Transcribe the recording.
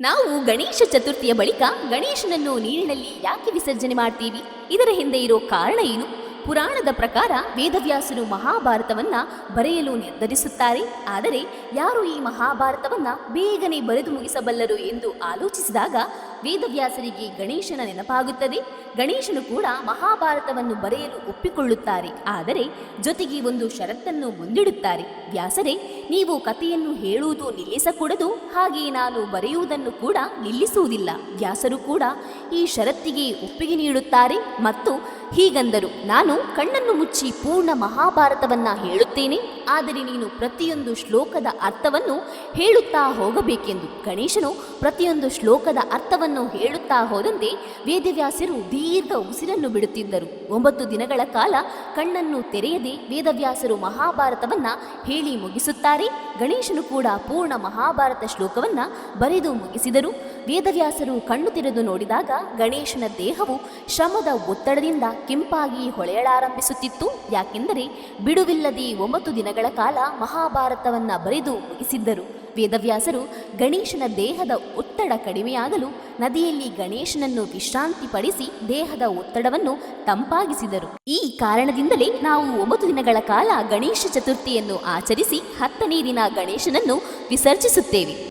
ನಾವು ಗಣೇಶ ಚತುರ್ಥಿಯ ಬಳಿಕ ಗಣೇಶನನ್ನು ನೀರಿನಲ್ಲಿ ಯಾಕೆ ವಿಸರ್ಜನೆ ಮಾಡ್ತೀವಿ? ಇದರ ಹಿಂದೆ ಇರೋ ಕಾರಣ ಏನು? ಪುರಾಣದ ಪ್ರಕಾರ ವೇದವ್ಯಾಸರು ಮಹಾಭಾರತವನ್ನ ಬರೆಯಲು ನಿರ್ಧರಿಸುತ್ತಾರೆ. ಆದರೆ ಯಾರು ಈ ಮಹಾಭಾರತವನ್ನ ಬೇಗನೆ ಬರೆದು ಮುಗಿಸಬಲ್ಲರು ಎಂದು ಆಲೋಚಿಸಿದಾಗ ವೇದವ್ಯಾಸರಿಗೆ ಗಣೇಶನ ನೆನಪಾಗುತ್ತದೆ. ಗಣೇಶನು ಕೂಡ ಮಹಾಭಾರತವನ್ನು ಬರೆಯಲು ಒಪ್ಪಿಕೊಳ್ಳುತ್ತಾರೆ. ಆದರೆ ಜೊತೆಗೆ ಒಂದು ಷರತ್ತನ್ನು ಮುಂದಿಡುತ್ತಾರೆ. ವ್ಯಾಸರೇ, ನೀವು ಕಥೆಯನ್ನು ಹೇಳುವುದು ನಿಲ್ಲಿಸಕೂಡದು ಹಾಗೆ ನಾನು ಬರೆಯುವುದನ್ನು ಕೂಡ ನಿಲ್ಲಿಸುವುದಿಲ್ಲ. ವ್ಯಾಸರು ಕೂಡ ಈ ಷರತ್ತಿಗೆ ಒಪ್ಪಿಗೆ ನೀಡುತ್ತಾರೆ ಮತ್ತು ಹೀಗಂದರು. ನಾನು ಕಣ್ಣನ್ನು ಮುಚ್ಚಿ ಪೂರ್ಣ ಮಹಾಭಾರತವನ್ನ ಹೇಳುತ್ತೇನೆ. ಆದರೆ ನೀನು ಪ್ರತಿಯೊಂದು ಶ್ಲೋಕದ ಅರ್ಥವನ್ನು ಹೇಳುತ್ತಾ ಹೋಗಬೇಕೆಂದು. ಗಣೇಶನು ಪ್ರತಿಯೊಂದು ಶ್ಲೋಕದ ಅರ್ಥವನ್ನು ಹೇಳುತ್ತಾ ಹೋದಂತೆ ವೇದವ್ಯಾಸರು ದೀರ್ಘ ಉಸಿರನ್ನು ಬಿಡುತ್ತಿದ್ದರು. ಒಂಬತ್ತು ದಿನಗಳ ಕಾಲ ಕಣ್ಣನ್ನು ತೆರೆಯದೆ ವೇದವ್ಯಾಸರು ಮಹಾಭಾರತವನ್ನ ಹೇಳಿ ಮುಗಿಸುತ್ತಾರೆ. ಗಣೇಶನು ಕೂಡ ಪೂರ್ಣ ಮಹಾಭಾರತ ಶ್ಲೋಕವನ್ನ ಬರೆದು ಮುಗಿಸಿದರು. ವೇದವ್ಯಾಸರು ಕಣ್ಣು ತೆರೆದು ನೋಡಿದಾಗ ಗಣೇಶನ ದೇಹವು ಶ್ರಮದ ಒತ್ತಡದಿಂದ ಕೆಂಪಾಗಿ ಹೊಳೆಯಲಾರಂಭಿಸುತ್ತಿತ್ತು. ಯಾಕೆಂದರೆ ಬಿಡುವಿಲ್ಲದೆ ಒಂಬತ್ತು ದಿನಗಳ ಕಾಲ ಮಹಾಭಾರತವನ್ನ ಬರೆದು ಮುಗಿಸಿದ್ದರು. ವೇದವ್ಯಾಸರು ಗಣೇಶನ ದೇಹದ ಒತ್ತಡ ಕಡಿಮೆಯಾಗಲು ನದಿಯಲ್ಲಿ ಗಣೇಶನನ್ನು ವಿಶ್ರಾಂತಿ ಪಡಿಸಿ ದೇಹದ ಒತ್ತಡವನ್ನು ತಂಪಾಗಿಸಿದರು. ಈ ಕಾರಣದಿಂದಲೇ ನಾವು ಒಂಬತ್ತು ದಿನಗಳ ಕಾಲ ಗಣೇಶ ಚತುರ್ಥಿಯನ್ನು ಆಚರಿಸಿ ಹತ್ತನೇ ದಿನ ಗಣೇಶನನ್ನು ವಿಸರ್ಜಿಸುತ್ತೇವೆ.